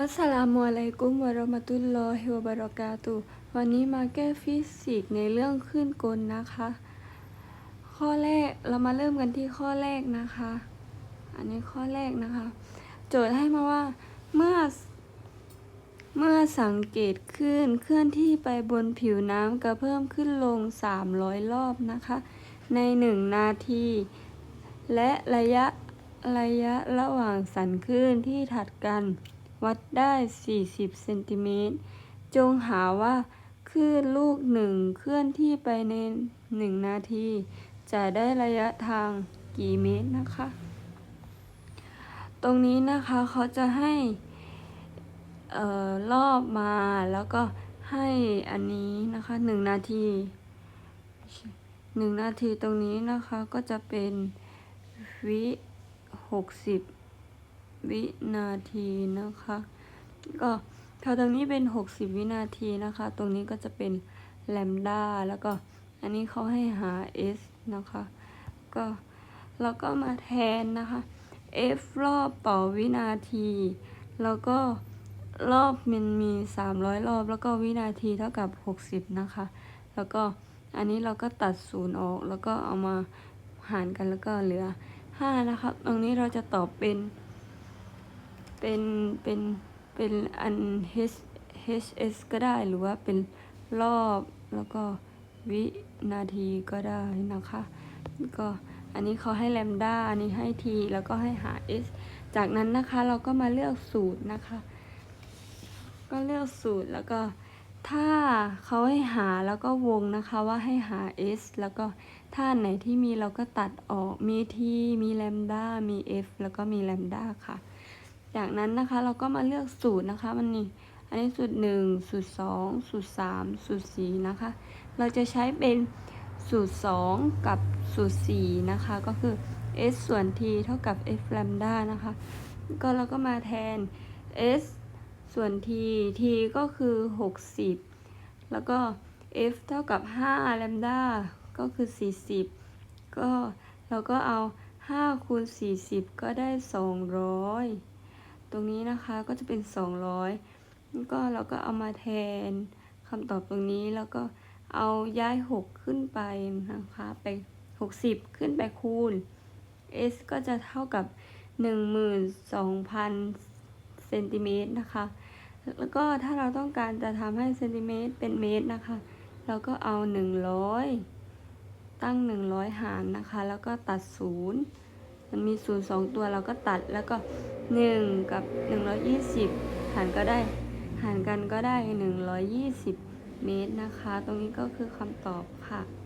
อัสสลามุอะลัยกุมวะเราะมะตุลลอฮิวะบะเราะกาตุวันนี้มาแก้ฟิสิกส์ในเรื่องคลื่นกลนะคะ ข้อแรกเรามาเริ่มกันที่ข้อแรกนะคะ อันนี้ข้อแรกนะคะ โจทย์ให้มาว่าเมื่อ เมื่อสังเกตคลื่นเคลื่อนที่ไปบนผิวน้ำกระเพิ่มขึ้นลง 300 รอบนะคะ ใน 1 นาที และระยะระยะระหว่างสันคลื่นที่ถัดกัน วัดได้ 40 เซนติเมตร จงหาว่าคลื่นลูกหนึ่งเคลื่อนที่ไปใน 1 นาที จะได้ระยะทางกี่เมตรนะคะ ตรงนี้นะคะเขาจะให้เอ่อรอบมาแล้วก็ให้อันนี้นะคะหนึ่งนาทีหนึ่งนาทีตรงนี้นะคะก็จะเป็นวิหกสิบ วินาทีนะคะ ก็ถ้าตรงนี้เป็นหกสิบวินาทีนะคะ ตรงนี้ก็จะเป็นแลมดาแล้วก็อันนี้เขาให้หา s นะคะ ก็เราก็มาแทนนะคะ f รอบต่อวินาที แล้วก็รอบมันมี 300 รอบ แล้วก็วินาทีเท่ากับ 60 นะคะ แล้วก็อันนี้เราก็ตัดศูนย์ออก แล้วก็เอามาหารกันแล้วก็เหลือ 5 นะครับตรงนี้เราจะตอบเป็น เป็นเป็นเป็นอัน h hs ก็ได้หรือว่าเป็นรอบแล้วก็วินาทีก็ได้นะคะ ก็อันนี้เขาให้แลมด้าอันนี้ให้ t แล้วก็ให้หา s จากนั้นนะคะเราก็มาเลือกสูตรนะคะ ก็เลือกสูตรแล้วก็ถ้าเขาให้หาแล้วก็วงนะคะว่าให้หา s แล้วก็ถ้านไหนที่มีเราก็ตัดออกมี t มีแลมด้ามี f แล้วก็มีแลมด้าค่ะ จากนั้นนะคะเราก็มาเลือกสูตรนะคะมันนี่อันนี้สูตรหนึ่งสูตรสองสูตรสามสูตรสี่นะคะ เราจะใช้เป็นสูตร2กับสูตร4นะคะ ก็คือ s ส่วน t เท่ากับ f lambda นะคะ ก็เราก็มาแทน s ส่วน t t ก็คือ 60 แล้วก็ f เท่ากับ5 lambda ก็คือ 40 ก็เราก็เอา 5 คูณ 40 ก็ได้ 200 ตรงนี้นะคะก็จะเป็น 200ก็เราก็เอามาแทนคำตอบตรงนี้แล้วก็เอาย้าย 6 ขึ้นไปนะคะไป 60 ขึ้นไปคูณ s ก็จะเท่ากับ 12,000เซนติเมตรนะคะ แล้วก็ถ้าเราต้องการจะทำให้เซนติเมตรเป็นเมตรนะคะ เราก็เอา 100 ตั้ง 100 หารนะคะ แล้วก็ตัด 0 มันมี 0 2 ตัวเราก็ตัดแล้วก็ 1 กับ 120 หารก็ได้ หารกันก็ได้ 120 เมตรนะคะ ตรงนี้ก็คือคำตอบค่ะ